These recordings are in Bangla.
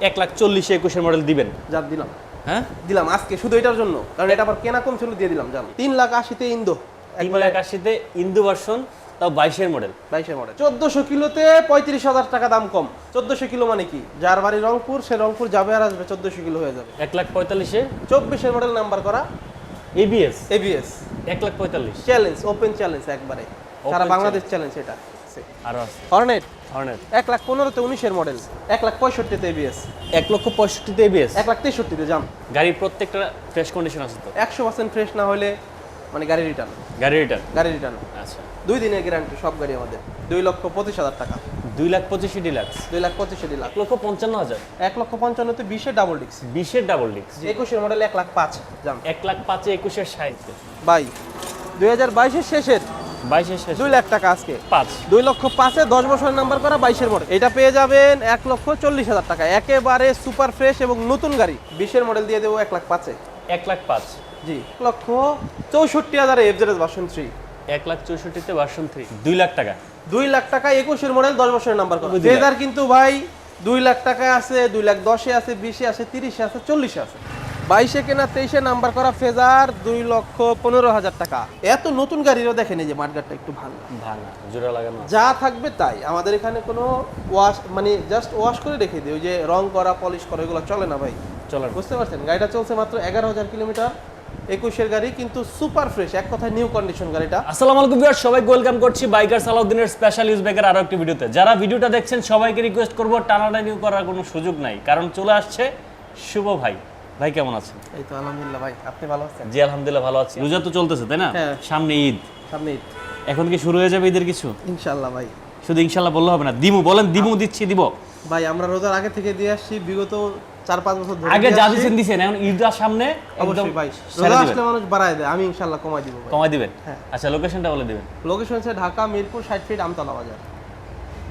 এক লাখ চল্লিশে একুশের মডেল দিবেন। যার দিলাম। হ্যাঁ? দিলাম আজকে শুধু এটার জন্য। কারণ এটা আবার কেনা কম ছিল দিয়ে দিলাম জান। তিন লাখ আশিতে ইন্দো। তিন লাখ আশিতে ইন্দু ভার্সন তাও বাইশের মডেল বাইশের মডেল চোদ্দশো কিলোতে পঁয়ত্রিশ হাজার টাকা দাম কম। চোদ্দশো কিলো মানে কি? যার বাড়ি রংপুর সে রংপুর যাবে আর আসবে চোদ্দশো কিলো হয়ে যাবে। এক লাখ পঁয়তাল্লিশে? চব্বিশের মডেল নাম্বার করা এবিএস এবিএস এক লাখ পঁয়তাল্লিশ। চ্যালেঞ্জ ওপেন চ্যালেঞ্জ একবারে। সারা বাংলাদেশ চ্যালেঞ্জ এটা। আরও আছে। হর্নেট হর্নেট এক লাখ পনেরোতে উনিশের মডেল এক লাখ পঁয়ষট্টিতে এবিএস এক লক্ষ পঁয়ষট্টিতে এবিএস এক লাখ তেষট্টিতে জাম গাড়ির প্রত্যেকটা ফ্রেশ কন্ডিশন আছে তো? একশো পার্সেন্ট ফ্রেশ না হলে মানে গাড়ি রিটার্ন গাড়ি রিটার্ন গাড়ি রিটার্ন আচ্ছা। দুই দিনের গ্যারান্টি সব গাড়ি আমাদের। দুই লক্ষ পঁচিশ হাজার টাকা। দুই লাখ পঁচিশে ডিলাক্স দুই লাখ পঁচিশে লাখ এক লক্ষ পঞ্চান্ন হাজার? এক লক্ষ পঞ্চান্নতে বিশে ডাবল ডিক্স বিশের ডাবল ডিক্স একুশের মডেল এক লাখ পাঁচ জাম এক লাখ পাঁচে একুশের ষাটে। বাই। দুই হাজার বাইশের শেষের। বাইশের শেষ দুই লাখ টাকা আজকে। পাঁচ। দুই লক্ষ পাঁচে দশ বছরের নাম্বার করা বাইশের মডেল এটা পেয়ে যাবেন এক লক্ষ চল্লিশ হাজার টাকা। একেবারে সুপার ফ্রেশ এবং নতুন গাড়ি। বিশের মডেল দিয়ে দেবো এক লাখ পাঁচে। এক লাখ পাঁচ। জি এক লক্ষ চৌষট্টি হাজারে এফজেড ভার্সন থ্রি এক লাখ চৌষট্টিতে ভার্সন থ্রি দুই লাখ টাকা। দুই লাখ টাকা একুশের মডেল দশ বছরের নাম্বার করা। দুই কিন্তু ভাই দুই লাখ টাকা আছে দুই লাখ দশে আছে বিশে আছে তিরিশে আছে চল্লিশে আছে। বাইশে কেনা তেইশে নাম্বার করা ফেজার দুই লক্ষ পনেরো হাজার টাকা। এত নতুন গাড়িরও দেখেন এই যে মাঠগাটটা একটু ভালো ভাঙা জোড়া লাগানো। যা থাকবে তাই। আমাদের এখানে কোনো ওয়াশ মানে জাস্ট ওয়াশ করে রেখে দিই। ওই যে রং করা পলিশ করা এগুলো চলে না ভাই? চলে বুঝতে পারছেন? গাড়িটা চলছে মাত্র এগারো হাজার কিলোমিটার একুশের গাড়ি কিন্তু সুপার ফ্রেশ এক কথায় নিউ কন্ডিশন গাড়িটা। আসসালামু আলাইকুম ভিউয়ার সবাইকে ওয়েলকাম করছি বাইকার সালাউদ্দিনের স্পেশাল ইউজ ব্যাগের আরও একটি ভিডিওতে। যারা ভিডিওটা দেখছেন সবাইকে রিকোয়েস্ট করব টানাটানি করার কোনো সুযোগ নাই। কারণ চলে আসছে শুভ ভাই। ভাই কেমন আছেন? এই তো আলহামদুলিল্লাহ ভাই আপনি ভালো আছেন? জি আলহামদুলিল্লাহ ভালো আছি। রোজা তো চলতেছে তাই না? হ্যাঁ। সামনে ঈদ। সামনে ঈদ। এখন কি শুরু হয়ে যাবে ঈদের কিছু? ইনশাল্লাহ ভাই। শুধু ইনশাল্লাহ বললে হবে না। দিমু বলেন দিমু দিচ্ছি দিব। ভাই আমরা রোজার আগে থেকে দিয়ে আসছি বিগত চার পাঁচ বছর ধরে আগে যা আসছি। দিচ্ছেন দিচ্ছেন এখন ঈদের সামনে একদম অবশ্যই ভাই রোজা আসলে মানুষ বাড়ায় দেয় আমি ইনশাল্লাহ কমাই দিব কমাই দিবেন? হ্যাঁ। আচ্ছা লোকেশনটা বলে দিবেন। লোকেশন হচ্ছে ঢাকা মিরপুর ষাট ফিট আমতলা বাজার।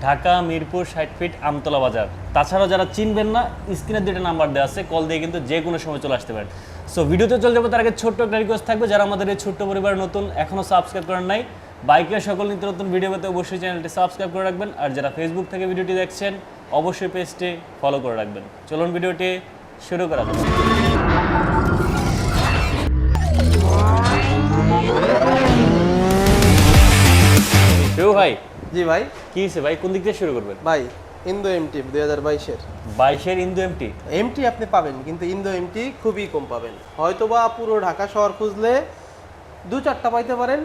ঢাকা, মিরপুর, ষাট ফিট আমতলা বাজার। তাছাড়াও যারা চিনবেন না স্ক্রিনের দুটো নাম্বার দেওয়া আছে, কল দিয়ে কিন্তু যে কোনো সময় চলে আসতে পারেন। সো ভিডিওতে চলে যাব, তার আগে ছোট্ট একটা রিকোয়েস্ট থাকবে, যারা আমাদের এই ছোট্ট পরিবার নতুন এখনও সাবস্ক্রাইব করেন নাই বাইকের সকল নিত্য নতুন ভিডিও পেতে অবশ্যই চ্যানেলটি সাবস্ক্রাইব করে রাখবেন, আর যারা ফেসবুক থেকে ভিডিওটি দেখছেন, অবশ্যই পেজটি ফলো করে রাখবেন। চলুন ভিডিওটি শুরু করা কেউ ভাই জি ভাই। কি হয়েছে ভাই? কোন দিক থেকে শুরু করবেন? ভাই ইন্দো এমটি দুই হাজার বাইশের। বাইশের ইন্দু এমটি এমটি আপনি পাবেন কিন্তু ইন্দো এমটি খুবই কম পাবেন। হয়তোবা পুরো ঢাকা শহর খুঁজলে দু চারটা পাইতে পারেন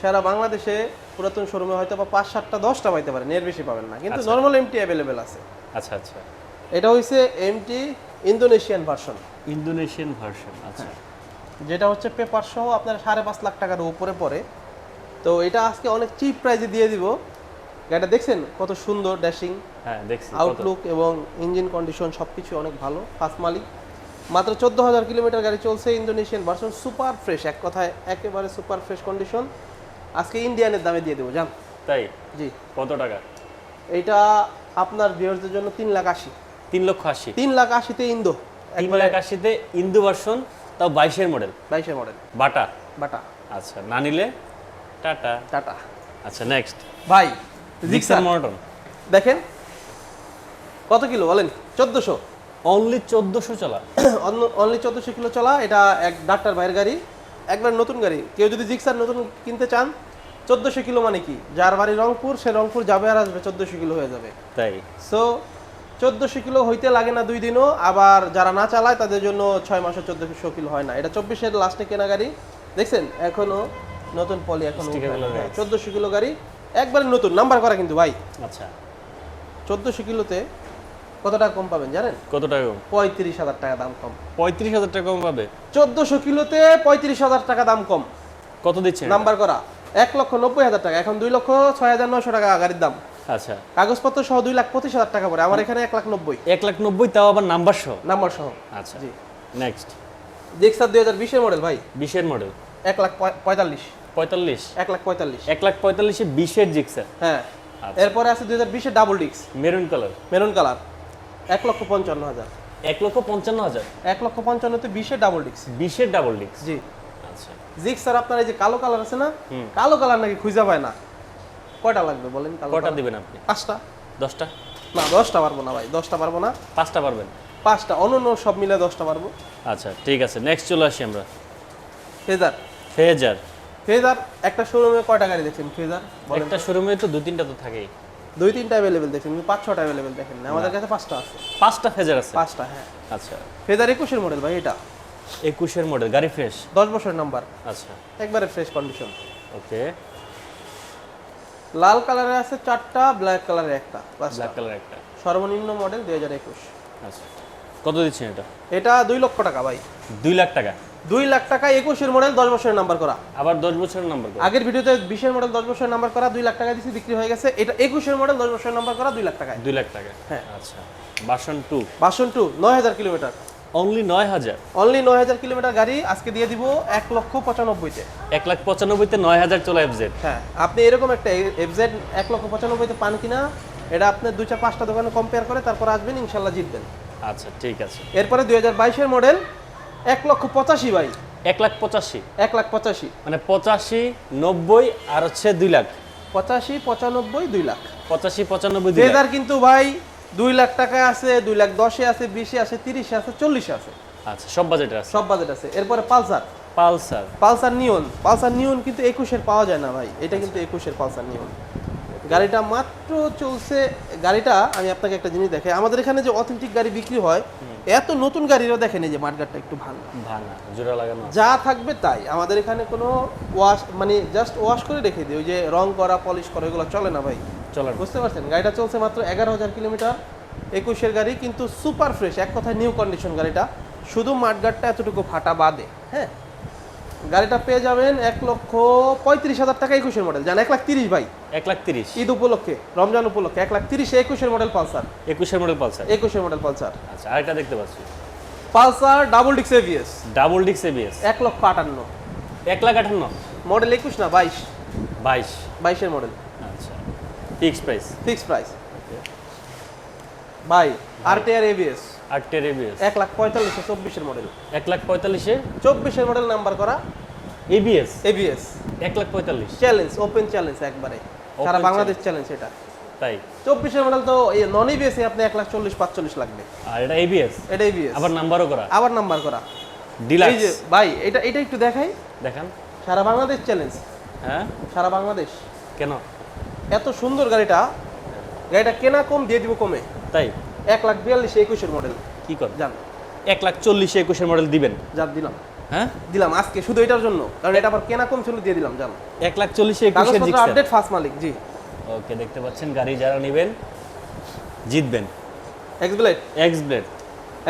সারা বাংলাদেশে পুরাতন শোরুমে হয়তো বা পাঁচ সাতটা দশটা পাইতে পারেন এর বেশি পাবেন না। কিন্তু নর্মাল এমটি অ্যাভেলেবেল আছে। আচ্ছা আচ্ছা। এটা হইছে MT Indonesian version Indonesian version আচ্ছা। যেটা হচ্ছে পেপার সহ আপনার সাড়ে পাঁচ লাখ টাকার উপরে পড়ে। তো এটা আজকে অনেক চিপ প্রাইসে দিয়ে দিব। গাড়িটা দেখছেন? কত সুন্দর ড্যাশিং হ্যাঁ দেখছি আউটলুক এবং ইঞ্জিন কন্ডিশন সব কিছু অনেক ভালো ফার্স্ট মালিক। মাত্র চোদ্দ হাজার কিলোমিটার গাড়ি চলছে ইন্দোনেশিয়ান ভার্সন সুপার ফ্রেশ এক কথায় একেবারে সুপার ফ্রেশ কন্ডিশন আজকে ইন্ডিয়ানের দামে দিয়ে দেবো জান? তাই? জি। কত টাকা? এইটা আপনার ভিউয়ার্সদের জন্য তিন লাখ আশি। তিন লক্ষ আশি। তিন লাখ আশিতে ইন্দো তিন লাখ আশিতে ইন্দু ভার্সন তাও বাইশের মডেল বাইশের মডেল বাটা? বাটা। আচ্ছা না নিলে? টাটা। টাটা। আচ্ছা নেক্সট ভাই জিক্সার মনোটন দেখেন কত কিলো বলেন? চোদ্দোশো। অনলি চোদ্দোশো চলা। অনলি চোদ্দোশো কিলো চলা এটা এক ডাক্তার ভাইয়ের গাড়ি একবার নতুন গাড়ি। কেউ যদি জিক্সার নতুন কিনতে চান চোদ্দোশো কিলো মানে কি? যার বাড়ি রংপুর সে রংপুর যাবে আর আসবে চোদ্দোশো কিলো হয়ে যাবে। তাই। সো চোদ্দোশো কিলো হইতে লাগে না দুই দিনও আবার যারা না চালায় তাদের জন্য ছয় মাসে চোদ্দোশো কিলো হয় না। এটা চব্বিশের লাস্টে কেনা গাড়ি। দেখছেন এখনও নতুন পলি এখনও। চোদ্দোশো কিলো গাড়ি একবারে নতুন নাম্বার করা কিন্তু ভাই। আচ্ছা। চোদ্দোশো কিলোতে কত টাকা কম পাবেন জানেন? কত টাকা কম? পঁয়ত্রিশ হাজার টাকা দাম কম। পঁয়ত্রিশ হাজার টাকা কম পাবে? চোদ্দোশো কিলোতে পঁয়ত্রিশ হাজার টাকা দাম কম। কত দিচ্ছে নাম্বার করা এক লক্ষ নব্বই হাজার টাকা। এখন দুই লক্ষ ছয় হাজার নয়শো টাকা গাড়ির দাম। আচ্ছা। কাগজপত্র সহ দুই লাখ পঁচিশ হাজার টাকা পড়ে। আমার এখানে এক লাখ নব্বই। এক লাখ নব্বই তাও আবার নাম্বার সহ? নাম্বার সহ। আচ্ছা। জি। নেক্সট জিক্সার দুই হাজার বিশের মডেল ভাই। বিশের মডেল এক লাখ পঁয়- পঁয়তাল্লিশ। পঁয়তাল্লিশ। এক লাখ পঁয়তাল্লিশ। এক লাখ পঁয়তাল্লিশে বিশের জিক্সার। হ্যাঁ আচ্ছা। এরপরে আছে দুই হাজার বিশের ডাবল ডিক্স। Maroon colour. Maroon colour. এক লক্ষ পঞ্চান্ন হাজার। এক লক্ষ পঞ্চান্ন হাজার। এক লক্ষ পঞ্চান্নতে বিশের ডাবল ডিক্স। বিশের ডাবল ডিক্স। জি। আচ্ছা। জিক্সার আপনার এই যে কালো কালার আছে না কালো কালার নাকি খুঁজে পায় না। কয়টা লাগবে বলেন colour? দিবেন আপনি? পাঁচটা। দশটা? না দশটা পারব না ভাই দশটা পারব না। পাঁচটা পারবেন? পাঁচটা অন্য সব মিলে দশটা পারব। আচ্ছা ঠিক আছে নেক্সট চলে আসি আমরা। ফেজার। ফেজার। ফেজার একটা শোরুমে কয়টা গাড়ি দেখছেন ফেজার একটা শোরুমে তো দু তিনটা তো থাকেই। দুই তিনটা অ্যাভেলেবেল দেখছেন কিন্তু পাঁচ ছটা অ্যাভেলেবেল দেখেন না। আমাদের কাছে পাঁচটা আছে। পাঁচটা ফেজার আছে? পাঁচটা হ্যাঁ। আচ্ছা। ফেজার একুশের মডেল ভাই এটা। একুশের মডেল গাড়ি ফ্রেশ দশ বছরের নাম্বার আচ্ছা। একবারে ফ্রেশ কন্ডিশন ওকে লাল কালারে আছে চারটা ব্ল্যাক কালারে একটা। ব্ল্যাক কালার একটা। সর্বনিম্ন মডেল দুই হাজার একুশ। আচ্ছা। কত দিচ্ছেন এটা? এটা দুই লক্ষ টাকা ভাই। দুই লাখ টাকা? দুই লাখ টাকা একুশের মডেল দশ বছরের নাম্বার করা। আবার দশ বছরের নাম্বার করে। আগের ভিডিওতে বিশের মডেল দশ বছরের নাম্বার করা দুই লাখ টাকা দিচ্ছি বিক্রি হয়ে গেছে। এটা একুশের মডেল দশ বছরের নাম্বার করা দুই লাখ টাকায়। দুই লাখ টাকা হ্যাঁ। আচ্ছা। বাসন টু। বাসন টু নয় হাজার কিলোমিটার। অনলি নয় হাজার? অনলি নয় হাজার কিলোমিটার গাড়ি আজকে দিয়ে দিব এক লক্ষ পঁচানব্বইতে। এক লাখ পঁচানব্বইতে নয় হাজার চলে এফজেড হ্যাঁ। আপনি এরকম একটা এফজেড এক লক্ষ পঁচানব্বইতে পান কিনা এটা আপনি দুই চার পাঁচটা দোকানে কম্পেয়ার করে তারপর আসবেন ইনশাল্লাহ জিতবেন। আচ্ছা ঠিক আছে। এরপরে দুই হাজার বাইশের মডেল এক লক্ষ পঁচাশি ভাই। এক লাখ পঁচাশি। এক লাখ পঁচাশি। মানে পঁচাশি নব্বই আর হচ্ছে দুই লাখ। পঁচাশি পঁচানব্বই দুই লাখ। পঁচাশি পঁচানব্বই ট্রেজার কিন্তু ভাই দুই লাখ টাকায় আছে দুই লাখ দশে আছে বিশে আছে তিরিশে আছে চল্লিশে আছে। আচ্ছা সব বাজেট আছে। সব বাজেট আছে। এরপরে Pulsar. Pulsar. Pulsar Neon. Pulsar Neon কিন্তু একুশের পাওয়া যায় না ভাই। এটা কিন্তু একুশের পালসার নিয়ন। গাড়িটা মাত্র চলছে গাড়িটা আমি আপনাকে একটা জিনিস দেখাই। আমাদের এখানে যে অথেন্টিক গাড়ি বিক্রি হয় এত নতুন গাড়িরও দেখেন এই যে মাঠগাটটা একটু ভাঙা ভাঙা জোড়া লাগানো যা থাকবে তাই। আমাদের এখানে কোনো ওয়াশ মানে জাস্ট ওয়াশ করে রেখে দিই। ওই যে রং করা পলিশ করা এগুলো চলে না ভাই? চলে বুঝতে পারছেন? গাড়িটা চলছে মাত্র এগারো হাজার কিলোমিটার একুশের গাড়ি কিন্তু সুপার ফ্রেশ এক কথায় নিউ কন্ডিশন গাড়িটা। শুধু মাঠগাটটা এতটুকু ফাটা বাদে হ্যাঁ? গাড়িটা পেয়ে যাবেন এক লক্ষ পঁয়ত্রিশ হাজার টাকা একুশের মডেল জান এক লাখ তিরিশ ভাই। এক লাখ তিরিশ। ঈদ উপলক্ষে রমজান উপলক্ষে এক লাখ তিরিশে একুশের মডেল পালসার। একুশের মডেল পালসার? একুশের মডেল পালসার। আচ্ছা আরেকটা দেখতে পাচ্ছি। পালসার ডাবল ডিক্স এভিএস ডাবল ডিক্স এবিএস এক লক্ষ আটান্ন। এক লাখ আটান্ন? মডেল একুশ না বাইশ। বাইশ। বাইশের মডেল আচ্ছা ফিক্স প্রাইস ফিক্স প্রাইস ভাই এভিএস আটটের এবিএস এক লাখ পঁয়তাল্লিশে চব্বিশের মডেল এক লাখ পঁয়তাল্লিশে? চব্বিশের মডেল নাম্বার করা এবিএস এভিএস এক লাখ পঁয়তাল্লিশ। চ্যালেঞ্জ ওপেন চ্যালেঞ্জ একবারে। সারা বাংলাদেশ চ্যালেঞ্জ এটা। তাই? চব্বিশের মডেল তো নন এবিএস আপনি এক লাখ চল্লিশ পাঁচচল্লিশ লাগবে। আর এটা এবিএস এটা এবিএস আবার নাম্বারও করা। আবার নাম্বার করা। ডিলাক্স ভাই এটা এটা একটু দেখাই। দেখান। সারা বাংলাদেশ চ্যালেঞ্জ হ্যাঁ? সারা বাংলাদেশ। কেন? এত সুন্দর গাড়িটা। গাড়িটা কেনা কম দিয়ে দিব কমে। তাই? এক লাখ বিয়াল্লিশে একুশের মডেল কি কর? জান। এক লাখ চল্লিশে একুশের মডেল দিবেন? যান দিলাম। হ্যাঁ? দিলাম আজকে শুধু এটার জন্য। কারণ এটা আবার কেনা কম ছিল দিয়ে দিলাম জান। এক লাখ চল্লিশে একুশের আপডেট ফার্স্ট মালিক জি। ওকে দেখতে পাচ্ছেন গাড়ি যারা নেবেন জিতবেন। X Blade X Blade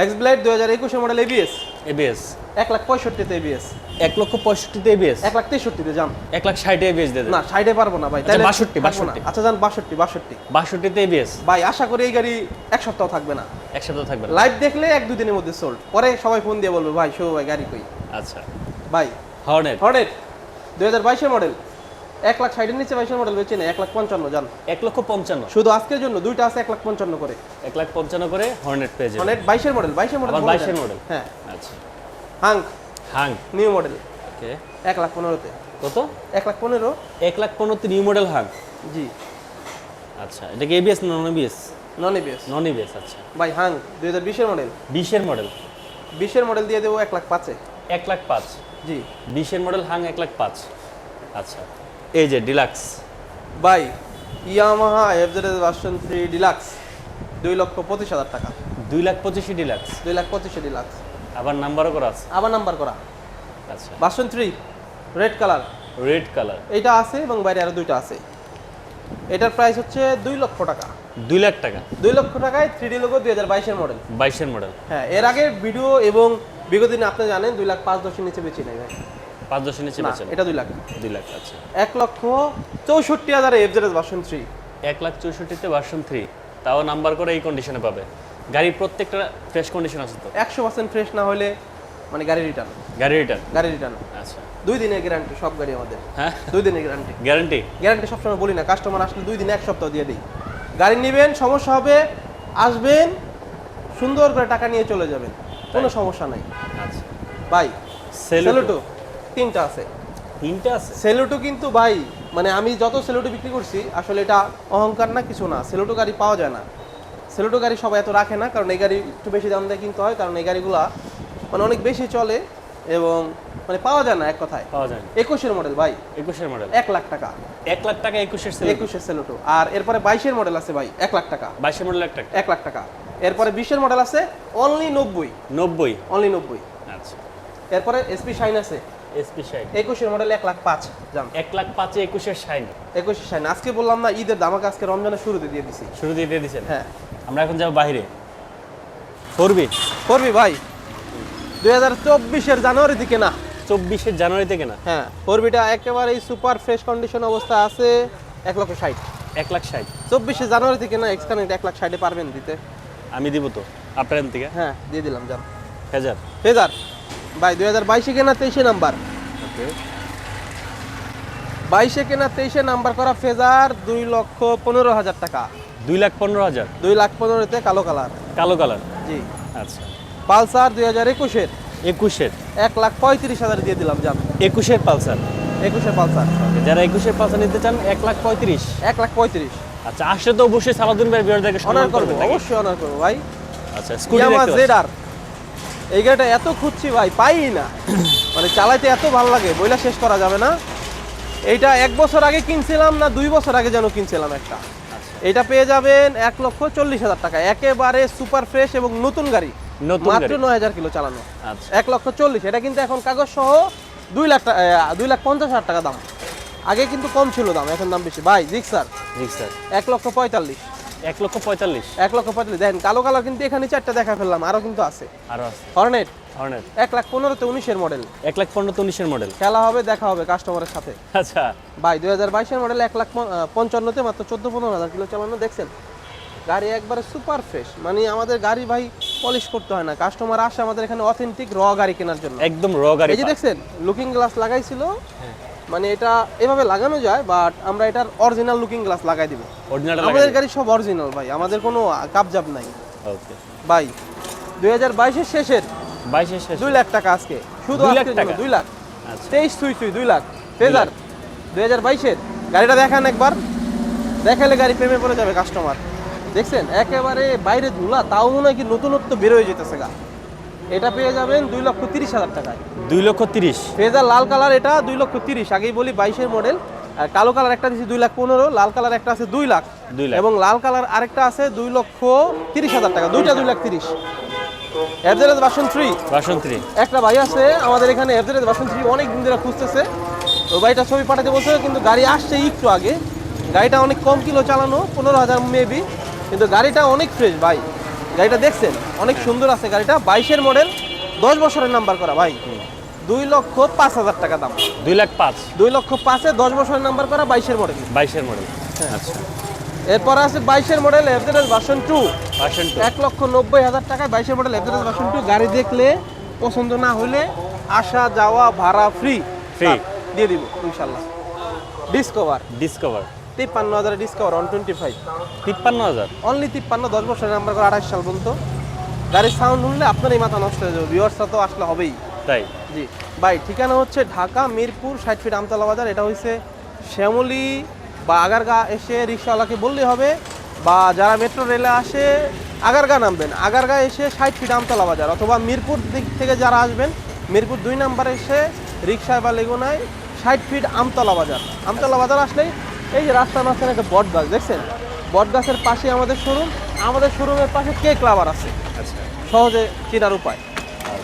X Blade দু হাজার একুশের মডেল এবিএস এবিএস এক লাখ পঁয়ষট্টিতে এবিএস এক লক্ষ পঁয়ষট্টিতে এবিএস এক লাখ তেষট্টিতে যান। এক লাখ ষাটে এবিএস দিয়ে না সাইডে পারব না ভাই আচ্ছা, বাষট্টি 62, থাকব না। 62 আচ্ছা যান বাষট্টি বাষট্টি। বাষট্টিতে এবিএস ভাই আশা করি এই গাড়ি এক সপ্তাহ থাকবে না। এক সপ্তাহ থাকবে। লাইভ দেখলে এক দুদিনের মধ্যে সোল্ড পরে সবাই ফোন দিয়ে বলবে ভাই শো ভাই গাড়ি কই? আচ্ছা। ভাই হর্নেট হর্নেট দুই হাজার বাইশের মডেল এক লাখ ষাটের নিচে বাইশের মডেল বেচে নেই এক লাখ পঞ্চান্ন যান এক লক্ষ পঞ্চান্ন শুধু আজকের জন্য দুইটা আছে এক লাখ পঞ্চান্ন করে এক লাখ পঞ্চান্ন করে হর্নেট পেয়ে যাবেন হর্নেট বাইশের মডেল বাইশের মডেল আবার 22 এর model? হ্যাঁ আচ্ছা Hang Hang new model okay এক লাখ পনেরোতে কত এক লাখ পনেরো এক লাখ পনেরোতে নিউ মডেল হাং জি আচ্ছা এটা কি এবিএস না non ABS non ABS non ABS আচ্ছা ভাই হাং দুই হাজার বিশের মডেল বিশের মডেল বিশের মডেল দিয়ে দেবো এক লাখ পাঁচে এক লাখ পাঁচ জি বিশের মডেল হাং এক লাখ পাঁচ আচ্ছা এই যে ডিলাক্স ভাই Yamaha FZ version three deluxe দুই লক্ষ পঁচিশ হাজার টাকা। দুই লাখ পঁচিশে ডিলাক্স দুই লাখ পঁচিশে ডিলাক্স আবার নাম্বারও করা আছে? আবার নাম্বার করা। আচ্ছা। Version three red colour red colour এইটা আছে এবং বাইরে আরও দুইটা আছে। এটার প্রাইস হচ্ছে দুই লক্ষ টাকা। দুই লাখ টাকা? দুই লক্ষ টাকায় থ্রি ডি লোগো দুই হাজার বাইশের মডেল বাইশের মডেল হ্যাঁ এর আগে ভিডিও এবং বিগত দিনে আপনি জানেন দুই লাখ পাঁচ দশের নিচে বেশি নেই ভাই। পাঁচ দশের নিচে না এটা দুই লাখ। দুই লাখ আচ্ছা। এক লক্ষ চৌষট্টি হাজার এফজেড ভার্সন থ্রি এক লাখ চৌষট্টিতে ভার্সন থ্রি তাও নাম্বার করে এই কন্ডিশনে পাবে। গাড়ির প্রত্যেকটা ফ্রেশ কন্ডিশন আছে তো? একশো পার্সেন্ট ফ্রেশ না হলে মানে গাড়ি রিটার্ন গাড়ি রিটার্ন গাড়ি রিটার্ন আচ্ছা। দুই দিনের গ্যারান্টি সব গাড়ি আমাদের। হ্যাঁ? দুই দিনের গ্যারান্টি গ্যারান্টি গ্যারান্টি সবসময় বলি না কাস্টমার আসলে দুই দিনে এক সপ্তাহ দিয়ে দিই। গাড়ি নেবেন সমস্যা হবে আসবেন সুন্দর করে টাকা নিয়ে চলে যাবেন। কোনো সমস্যা নাই। আচ্ছা। সেলুটো সেলুটো তিনটা আছে। তিনটা আছে? সেলুটো কিন্তু ভাই মানে আমি যত সেলুটো বিক্রি করছি আসলে এটা অহংকার না কিছু না। সেলুটো গাড়ি পাওয়া যায় না। সেলোটো গাড়ি সবাই এত রাখে না কারণ এই গাড়ি একটু বেশি দাম দিয়ে কিনতে হয় কারণ এই গাড়িগুলা মানে অনেক বেশি চলে এবং মানে পাওয়া যায় না এক কথায়। পাওয়া যায় না। একুশের মডেল ভাই। একুশের মডেল? এক লাখ টাকা। এক লাখ টাকা একুশের সেল একুশের সেলোটো আর এরপরে বাইশের মডেল আছে ভাই এক লাখ টাকা। বাইশের মডেল এক টাকা? এক লাখ টাকা। এরপরে বিশের মডেল আছে অনলি নব্বই। নব্বই? অনলি নব্বই। আচ্ছা। এরপরে এসপি শাইন আছে। এসপি ষাট একুশের মডেল এক লাখ পাঁচ জান। এক লাখ পাঁচে একুশের শাইন একুশে শাইন আজকে বললাম না ঈদের দাম আজকে রমজানের শুরুতে দিয়ে দিছি। শুরু দিয়ে দিচ্ছেন হ্যাঁ। আমরা এখন যাব বাইরে করবি করবি ভাই। দুই হাজার চব্বিশের জানুয়ারি দিকে না চব্বিশের জানুয়ারি থেকে না হ্যাঁ। ফোরবিটা একেবারে সুপার ফ্রেশ কন্ডিশন অবস্থা আছে এক লক্ষ ষাট। এক লাখ ষাট। চব্বিশে জানুয়ারি থেকে না এক্সকানেক্ট এক লাখ ষাটে পারবেন দিতে। আমি দিব তো আপনার থেকে? হ্যাঁ দিয়ে দিলাম যান হাজার ফেজার। ভাই দুই হাজার বাইশে কেনা তেইশে নাম্বার। বাইশে কেনা তেইশে নাম্বার করা ফেজার দুই লক্ষ পনেরো হাজার টাকা। দুই লাখ পনেরো হাজার? দুই লাখ পনেরোতে কালো কালার। কালো কালার? জি। আচ্ছা। পালসার দুই হাজার একুশের। একুশের? এক লাখ পঁয়ত্রিশ হাজার দিয়ে দিলাম যান একুশের পালসার? একুশে পালসার। যারা একুশের পালসার নিতে চান এক লাখ পঁয়ত্রিশ। এক লাখ পঁয়ত্রিশ। আচ্ছা আসলে তো অবশ্যই সালাউদ্দিন ভাই বিয়ারদেরকে অনার করব অবশ্যই অনার করব ভাই। আচ্ছা স্কুটি দেখতে আর এই গাড়িটা এত খুঁজছি ভাই পাই না। মানে চালাইতে এত ভালো লাগে বইলা শেষ করা যাবে না। এইটা এক বছর আগে কিনছিলাম না দুই বছর আগে যেন কিনছিলাম একটা। এটা পেয়ে যাবেন এক লক্ষ চল্লিশ হাজার টাকা। একেবারে সুপার ফ্রেশ এবং নতুন গাড়ি। মাত্র নয় হাজার কিলো চালানো। আচ্ছা। এক লক্ষ চল্লিশ। এটা কিন্তু এখন কাগজ সহ দুই লাখ টাকা দুই লাখ পঞ্চাশ হাজার টাকা দাম। আগে কিন্তু কম ছিল দাম এখন দাম বেশি। ভাই জিক স্যার জি এক লক্ষ পঁয়তাল্লিশ। এক লক্ষ পঁয়তাল্লিশ। এক লক্ষ পঁয়তাল্লিশ। দেখেন কালো কালার কিন্তু এখানে চারটা দেখা ফেললাম আরও কিন্তু আছে। আরও আছে। হর্নেট? হর্নের এক লাখ পনেরোতে উনিশের মডেল এক লাখ পনেরো উনিশের মডেল খেলা হবে দেখা হবে কাস্টমারের সাথে। আচ্ছা। ভাই দুই হাজার বাইশের মডেল এক লাখ পঞ্চান্নতে মাত্র চোদ্দ পনেরো হাজার কিলো চালানো দেখছেন? গাড়ি একবারে সুপার ফ্রেশ মানে আমাদের গাড়ি ভাই পলিশ করতে হয় না। কাস্টমার আসে আমাদের এখানে অথেন্টিক র গাড়ি কেনার জন্য। একদম র গাড়ি এই যে দেখছেন লুকিং গ্লাস লাগাইছিল। মানে এটা এভাবে লাগানো যায় বাট আমরা এটার অরিজিনাল লুকিং গ্লাস লাগাই দিব। অরিজিনাল আমাদের গাড়ি সব অরিজিনাল ভাই আমাদের কোনো কাপজাপ নাই। ওকে ভাই দুই হাজার বাইশের শেষের। বাইশের শেষ দুই লাখ টাকা আজকে। শুধু দুই লাখ টাকা? দুই লাখ। আচ্ছা। তেইশ সুই সুই দুই লাখ। ফেজার দুই হাজার বাইশের। গাড়িটা দেখান একবার। দেখালে গাড়ি প্রেমে পড়ে যাবে কাস্টমার দেখছেন? একেবারে বাইরে ধুলা তাও মনে হয় কি নতুনত্ব বের হয়ে যেতেছে গা। এটা পেয়ে যাবেন দুই লক্ষ তিরিশ হাজার টাকায়। দুই লক্ষ তিরিশ। ফেজার লাল কালার এটা দুই লক্ষ তিরিশ। আগেই বলি বাইশের মডেল কালো কালার একটা দিচ্ছি দুই লাখ পনেরো লাল কালার একটা আছে দুই লাখ। দুই লাখ। এবং লাল কালার আরেকটা আছে দুই লক্ষ তিরিশ হাজার টাকা দুইটা দুই লাখ তিরিশ। এফজেড বাসন থ্রি বাসন্তী একটা ভাই আছে আমাদের এখানে এফজেড বাসন থ্রি অনেক দিন ধরে খুঁজতেছে। তো ভাইটা ছবি পাঠাতে বলছে কিন্তু গাড়ি আসছে একটু আগে। গাড়িটা অনেক কম কিলো চালানো পনেরো হাজার মেবি কিন্তু গাড়িটা অনেক ফ্রেশ ভাই। গাড়িটা দেখছেন? অনেক সুন্দর আছে গাড়িটা। বাইশের মডেল দশ বছরের নাম্বার করা ভাই। দুই লক্ষ পাঁচ হাজার টাকা দাম। দুই লাখ পাঁচ। দুই লক্ষ পাঁচে দশ বছরের নাম্বার করা বাইশের মডেল বাইশের মডেল আচ্ছা। এরপর আছে বাইশের মডেল এফজেড ভার্সন টু বাসন্তী এক লক্ষ নব্বই হাজার টাকায় বাইশের মডেল এফজেড ভার্সন টু গাড়ি দেখলে পছন্দ না হলে আসা যাওয়া ভাড়া ফ্রি Free। দিয়ে দিব ইনশাল্লাহ। ডিসকভার ডিসকভার তিপ্পান্ন হাজার ডিসকভার ওয়ান টোয়েন্টি ফাইভ তিপ্পান্ন হাজার। অনলি তিপ্পান্ন দশ বছরের নাম্বার করে আঠাশ সাল পর্যন্ত। গাড়ির সাউন্ড শুনলে আপনারই মাথা নষ্ট হয়ে যাবে ভিউয়ার্সটা তো আসলে হবেই। তাই। জি। ভাই ঠিকানা হচ্ছে ঢাকা মিরপুর ষাট ফিট আমতলা বাজার। এটা হচ্ছে শ্যামলী বা আগারগা। এসে রিক্সাওয়ালাকে বললেই হবে বা যারা মেট্রো রেলে আসে আগারগা নামবেন। আগারগা এসে ষাট ফিট আমতলা বাজার অথবা মিরপুর দিক থেকে যারা আসবেন মিরপুর দুই নাম্বার এসে রিক্সায় বা লেগুনায় ষাট ফিট আমতলা বাজার। আমতলা বাজার আসলেই এই যে রাস্তার মাঝখানে একটা বট গাছ দেখছেন? বট গাছের পাশে আমাদের শোরুম। আমাদের শোরুমের পাশে কে ক্লাবার আছে? আচ্ছা। সহজে চেনার উপায়।